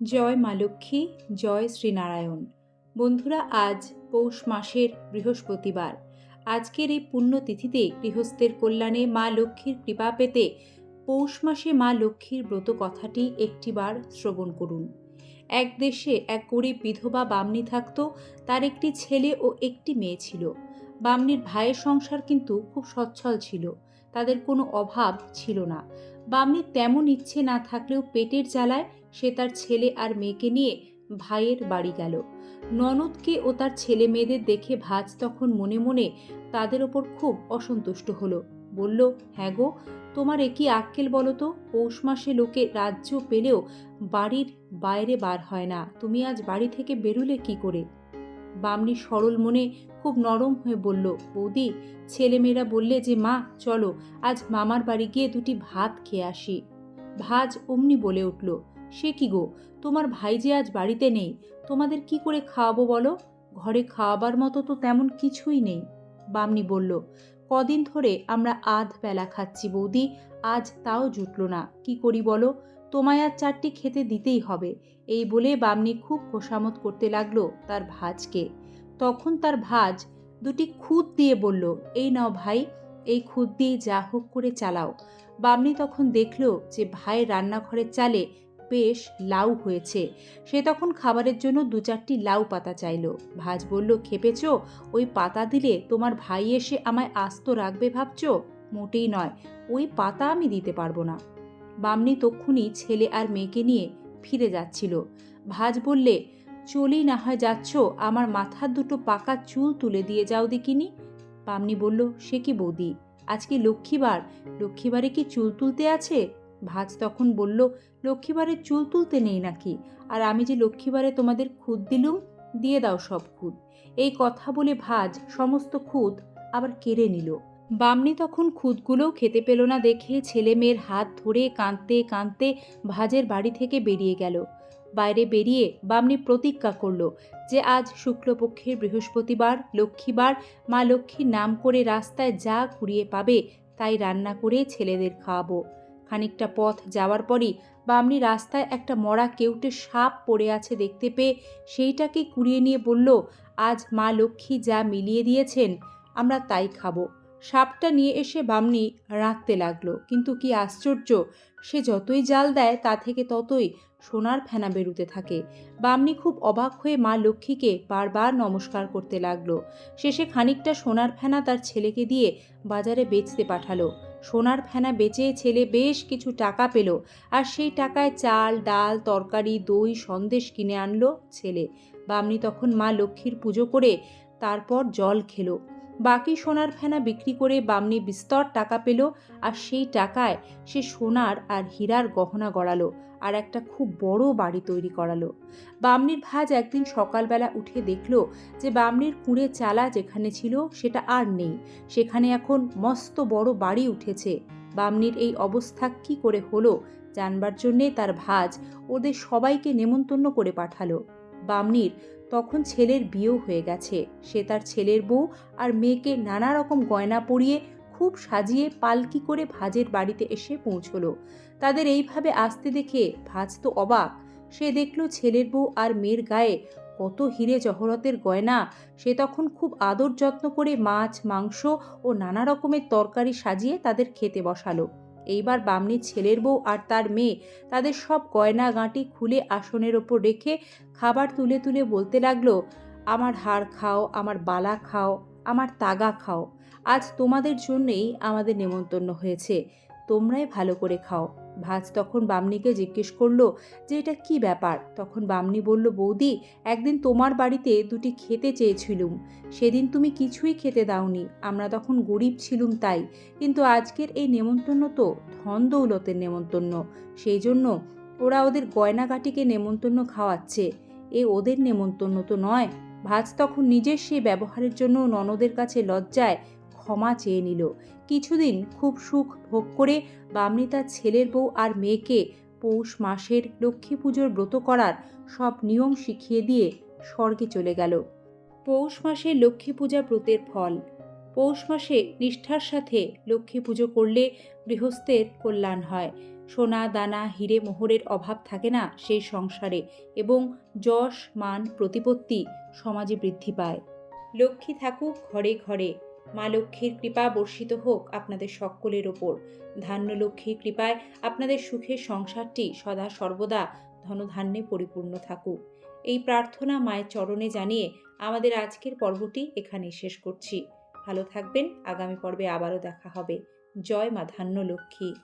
জয় মা লক্ষ্মী, জয় শ্রীনারায়ণ বন্ধুরা, আজ পৌষ মাসের বৃহস্পতিবার। আজকের এই পুণ্যতিথিতে গৃহস্থের কল্যাণে মা লক্ষ্মীর কৃপা পেতে পৌষ মাসে মা লক্ষ্মীর ব্রত কথাটি একটিবার শ্রবণ করুন। এক দেশে এক গরিব বিধবা বামনি থাকত, তার একটি ছেলে ও একটি মেয়ে ছিল। বামনির ভাইয়ের সংসার কিন্তু খুব সচ্ছল ছিল, তাদের কোনো অভাব ছিল না। বামনির তেমন ইচ্ছে না থাকলেও পেটের জ্বালায় সে তার ছেলে আর মেয়েকে নিয়ে ভাইয়ের বাড়ি গেল। ননদকে ও তার ছেলে মেয়েদের দেখে ভাজ তখন মনে মনে তাদের ওপর খুব অসন্তুষ্ট হলো। বলল হ্যাঁ গো, তোমার একই আক্কেল বলো তো? পৌষ মাসে লোকে রাজ্য পেলেও বাড়ির বাইরে বার হয় না। তুমি আজ বাড়ি থেকে বেরুলে কি করে? বামনি সরল মনে খুব নরম হয়ে বলল, বৌদি, ছেলেমেয়েরা বললে যে, মা, চলো, আজ মামার বাড়ি গিয়ে দুটি ভাত খেয়ে আসি। ভাজ অমনি বলে উঠল, সে কি গো, তোমার ভাই যে আজ বাড়িতে নেই, তোমাদের কি করে খাওয়াবো বলো? ঘরে খাওয়াবার মতো তো তেমন কিছুই নেই। বামনি বলল, কদিন ধরে আমরা আধ বেলা খাচ্ছি বৌদি, আজ তাও জুটলো না, কি করি বলো? তোমায় আর চারটি খেতে দিতেই হবে। এই বলে বামনি খুব খোসামত করতে লাগল তার ভাজকে। তখন তার ভাজ দুটি খুদ দিয়ে বলল, এই নাও ভাই, এই খুদ দিয়ে যা হোক করে চালাও। বামনি তখন দেখল যে ভাই রান্নাঘরের চালে বেশ লাউ হয়েছে। সে তখন খাবারের জন্য দু চারটি লাউ পাতা চাইল। ভাজ বলল, খেপেছ? ওই পাতা দিলে তোমার ভাই এসে আমায় আস্ত রাখবে ভাবছ? মোটেই নয়, ওই পাতা আমি দিতে পারব না। বামনি তক্ষুনি ছেলে আর মেয়েকে নিয়ে ফিরে যাচ্ছিল। ভাজ বললে চলেই না হয় যাচ্ছ, আমার মাথার দুটো পাকা চুল তুলে দিয়ে যাও দেখিনি? বামনি বলল, সে কি বৌদি, আজকে লক্ষ্মীবার, লক্ষ্মীবারে কি চুল তুলতে আছে? ভাজ তখন বলল, লক্ষ্মীবারে চুল তুলতে নেই নাকি? আর আমি যে লক্ষ্মীবারে তোমাদের খুদ দিলুম, দিয়ে দাও সব খুদ এই কথা বলে ভাজ সমস্ত খুদ আবার কেড়ে নিল। বামনি তখন খুদগুলোও খেতে পেল না দেখে ছেলে মেয়ের হাত ধরে কাঁদতে কাঁদতে ভাজের বাড়ি থেকে বেরিয়ে গেল। বাইরে বেরিয়ে বামনি প্রতিজ্ঞা করল যে আজ শুক্লপক্ষের বৃহস্পতিবার, লক্ষ্মীবার, মা লক্ষ্মীর নাম করে রাস্তায় যা কুড়িয়ে পাবে তাই রান্না করে ছেলেদের খাওয়াবো। খানিকটা পথ যাওয়ার পরই বামনি রাস্তায় একটা মরা কেউটে সাপ পড়ে আছে দেখতে পেয়ে সেইটাকে কুড়িয়ে নিয়ে বলল, আজ মা লক্ষ্মী যা মিলিয়ে দিয়েছেন, আমরা তাই খাব। সাপটা নিয়ে এসে বামনি রাখতে লাগল। কিন্তু কি আশ্চর্য, সে যতই জাল দেয়, তা থেকে ততই সোনার ফেনা বেরুতে থাকে। বামনি খুব অবাক হয়ে মা লক্ষ্মীকে বারবার নমস্কার করতে লাগল। শেষে খানিকটা সোনার ফেনা তার ছেলেকে দিয়ে বাজারে বেচতে পাঠালো। সোনার ফেনা বেচে ছেলে বেশ কিছু টাকা পেল আর সেই টাকায় চাল, ডাল, তরকারি, দই, সন্দেশ কিনে আনলো ছেলে। বামনি তখন মা লক্ষ্মীর পুজো করে তারপর জল খেলো। বাকি সোনার ফেনা বিক্রি করে বামনি বিস্তর টাকা পেল আর সেই টাকায় সে সোনার আর হীরার গহনা গড়ালো আর একটা খুব বড় বাড়ি তৈরি করালো। বামনির ভাজ একদিন সকালবেলা উঠে দেখল যে বামনির কুঁড়ে চালা যেখানে ছিল সেটা আর নেই। সেখানে এখন মস্ত বড় বাড়ি উঠেছে। বামনির এই অবস্থা কি করে হলো জানবার জন্যে তার ভাজ ওদের সবাইকে নেমন্তন্ন করে পাঠালো। বামনির, তখন ছেলের বিয়েও হয়ে গেছে। সে তার ছেলের বউ আর মেয়েকে নানা রকম গয়না পরিয়ে খুব সাজিয়ে পালকি করে ভাজের বাড়িতে এসে পৌঁছলো। তাদের এইভাবে আসতে দেখে ভাজ তো অবাক। সে দেখল ছেলের বউ আর মেয়ের গায়ে কত হিরে জহরতের গয়না। সে তখন খুব আদর যত্ন করে মাছ, মাংস ও নানা রকমের তরকারি সাজিয়ে তাদের খেতে বসালো। এইবার বামনির ছেলের বউ আর তার মেয়ে তাদের সব গয়না গাঁটি খুলে আসনের ওপর রেখে খাবার তুলে তুলে বলতে লাগল, আমার হাড় খাও, আমার বালা খাও, আমার তাগা খাও। আজ তোমাদের জন্যেই আমাদের নেমন্তন্ন হয়েছে। তোমরাই ভালো করে খাও। ভাজ তখন বামনিকে জিজ্ঞেস করল যে, এটা কি ব্যাপার? তখন বামনি বলল, বৌদি, একদিন তোমার বাড়িতে দুটি খেতে চেয়েছিলুম। সেদিন তুমি কিছুই খেতে দাওনি। আমরা তখন গরিব ছিলুম তাই। কিন্তু আজকের এই নেমন্তন্ন তো ধন দৌলতের নেমন্তন্ন। সেই জন্য ওরা ওদের গয়নাগাটিকে নেমন্তন্ন খাওয়াচ্ছে। এ ওদের নেমন্তন্ন তো নয়। ভাজ তখন নিজের সেই ব্যবহারের জন্য ননদের কাছে লজ্জায় ক্ষমা চেয়ে নিল। কিছুদিন খুব সুখ ভোগ করে বামনি তার ছেলের বউ আর মেয়েকে পৌষ মাসের লক্ষ্মী পুজোর ব্রত করার সব নিয়ম শিখিয়ে দিয়ে স্বর্গে চলে গেল। পৌষ মাসে লক্ষ্মী পূজা ব্রতের ফল। পৌষ মাসে নিষ্ঠার সাথে লক্ষ্মী পুজো করলে গৃহস্থের কল্যাণ হয়। সোনা, দানা, হিরে, মোহরের অভাব থাকে না সেই সংসারে এবং যশ, মান, প্রতিপত্তি সমাজে বৃদ্ধি পায়। লক্ষ্মী থাকুক ঘরে ঘরে। মা লক্ষ্মীর কৃপা বর্ষিত হোক আপনাদের সকলের ওপর। ধান্য লক্ষ্মীর কৃপায় আপনাদের সুখের সংসারটি সদা সর্বদা ধনধান্যে পরিপূর্ণ থাকুক। এই প্রার্থনা মায়ের চরণে জানিয়ে আমাদের আজকের পর্বটি এখানে শেষ করছি। ভালো থাকবেন, আগামী পর্বে আবারও দেখা হবে। জয় মা ধান্য লক্ষ্মী।